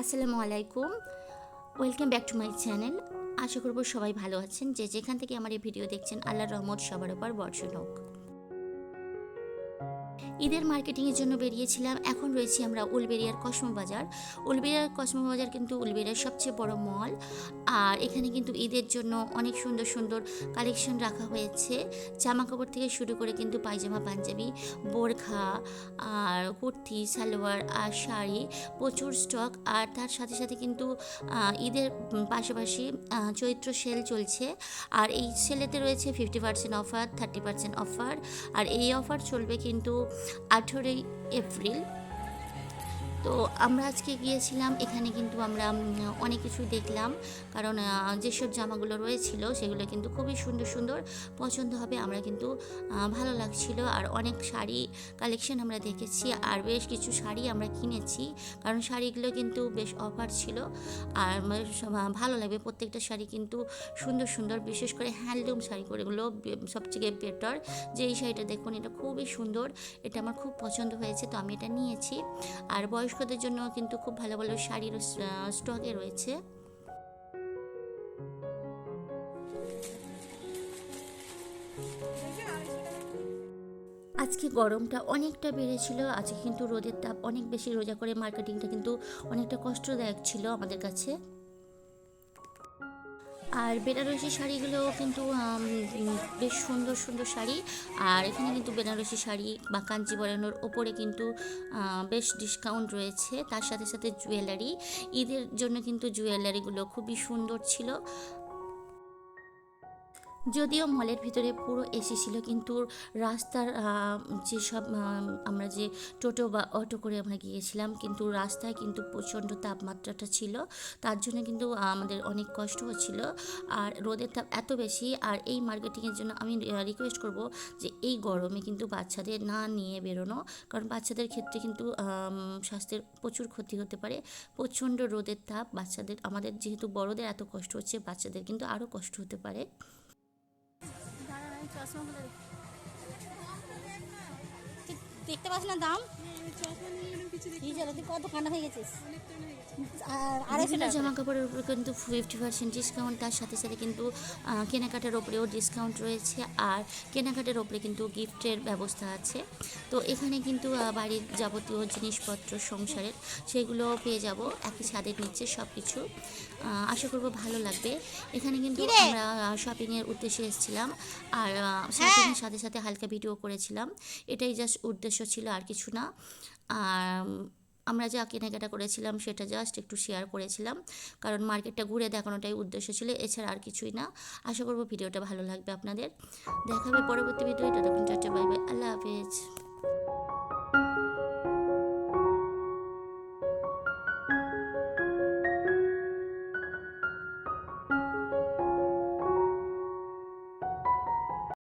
আসসালামু আলাইকুম। Welcome back to my channel আশা করব সবাই ভালো আছেন। যে যেখান থেকে আমার এই ভিডিও দেখছেন, আল্লাহর রহমত সবার উপর বর্ষণ হোক। ঈদের মার্কেটিংয়ের জন্য বেরিয়েছিলাম। এখন রয়েছি আমরা উলবেরিয়ার কসমো বাজার উলবেরিয়ার কসমো বাজার কিন্তু উলবেরিয়ার সবচেয়ে বড় মল আর এখানে কিন্তু ঈদের জন্য অনেক সুন্দর সুন্দর কালেকশন রাখা হয়েছে। জামা কাপড় থেকে শুরু করে কিন্তু পায়জামা, পাঞ্জাবি, বোরখা, আর কুর্তি, সালোয়ার আর শাড়ি প্রচুর স্টক আর তার সাথে সাথে কিন্তু ঈদের পাশাপাশি চৈত্র সেল চলছে। আর এই সেলেতে রয়েছে fifty percent offer thirty percent offer আর এই অফার চলবে কিন্তু আঠেরোই এপ্রিল তো আমরা আজকে গিয়েছিলাম, এখানে কিন্তু আমরা অনেক কিছু দেখলাম। কারণ যেসব জামাগুলো রয়েছিল, সেগুলো কিন্তু খুবই সুন্দর সুন্দর। পছন্দ হবে, আমরা কিন্তু ভালো লাগছিল। আর অনেক শাড়ি কালেকশন আমরা দেখেছি, আর বেশ কিছু শাড়ি আমরা কিনেছি। কারণ শাড়িগুলো কিন্তু বেশ অফার ছিল। আর ভালো লাগবে, প্রত্যেকটা শাড়ি কিন্তু সুন্দর সুন্দর, বিশেষ করে হ্যান্ডলুম শাড়িগুলো সবথেকে বেটার। যে এই শাড়িটা দেখুন, এটা খুবই সুন্দর। এটা আমার খুব পছন্দ হয়েছে, তো আমি এটা নিয়েছি। আর বয়স্কদের জন্য কিন্তু খুব ভালো ভালো শাড়ির স্টকে রয়েছে। আজকে গরমটা অনেকটা বেড়েছিল, আজকে কিন্তু রোদের তাপ অনেক বেশি, রোজা করে মার্কেটিংটা কিন্তু অনেকটা কষ্টদায়ক ছিল আমাদের কাছে। আর বেনারসি শাড়িগুলো কিন্তু বেশ সুন্দর সুন্দর শাড়ি। আর এখানে কিন্তু বেনারসি শাড়ি বা কাঞ্জি কাঞ্জিবরণের ওপরে কিন্তু বেশ ডিসকাউন্ট রয়েছে। তার সাথে সাথে জুয়েলারি ঈদের জন্য কিন্তু জুয়েলারিগুলো খুবই সুন্দর ছিল। যদিও মলের ভিতরে পুরো এসি ছিল, কিন্তু রাস্তার যেসব আমরা যে টোটো বা অটো করে আমরা গিয়েছিলাম, কিন্তু রাস্তায় কিন্তু প্রচণ্ড তাপমাত্রাটা ছিল। তার জন্য কিন্তু আমাদের অনেক কষ্ট হচ্ছিল। আর রোদের তাপ এত বেশি, আর এই মার্কেটিংয়ের জন্য আমি রিকোয়েস্ট করব যে এই গরমে কিন্তু বাচ্চাদের না নিয়ে বেরোনো, কারণ বাচ্চাদের ক্ষেত্রে কিন্তু স্বাস্থ্যের প্রচুর ক্ষতি হতে পারে। প্রচণ্ড রোদের তাপ বাচ্চাদের, আমাদের যেহেতু বড়দের এত কষ্ট হচ্ছে, বাচ্চাদের কিন্তু আরও কষ্ট হতে পারে। দেখতে পাচ্ছ না দাম? হয়ে গেছিস? আড়াইশো জামা কাপড়ের উপরে কিন্তু ফিফটি পার্সেন্ট ডিসকাউন্ট তার সাথে সাথে কিন্তু কেনাকাটার ওপরেও ডিসকাউন্ট রয়েছে আর কেনাকাটার ওপরে কিন্তু গিফটের ব্যবস্থা আছে। তো এখানে কিন্তু বাড়ির যাবতীয় জিনিসপত্র সংসারের সেগুলো পেয়ে যাব। একই ছাদের নিচে সব কিছু আশা করব ভালো লাগবে। এখানে কিন্তু? আমরা শপিংয়ের উদ্দেশ্যে এসেছিলাম। আর শপিংয়ের সাথে সাথে হালকা ভিডিও করেছিলাম। এটাই জাস্ট উদ্দেশ্য ছিল আর কিছু না। আমরা যা কেনাকাটা করেছিলাম সেটা জাস্ট একটু শেয়ার করেছিলাম। কারণ মার্কেটটা ঘুরে দেখানোটাই উদ্দেশ্য ছিল, এছাড়া আর কিছুই না। আশা করব ভিডিওটা ভালো লাগবে আপনাদের। দেখাবে পরবর্তী ভিডিও টাটা বাই বাই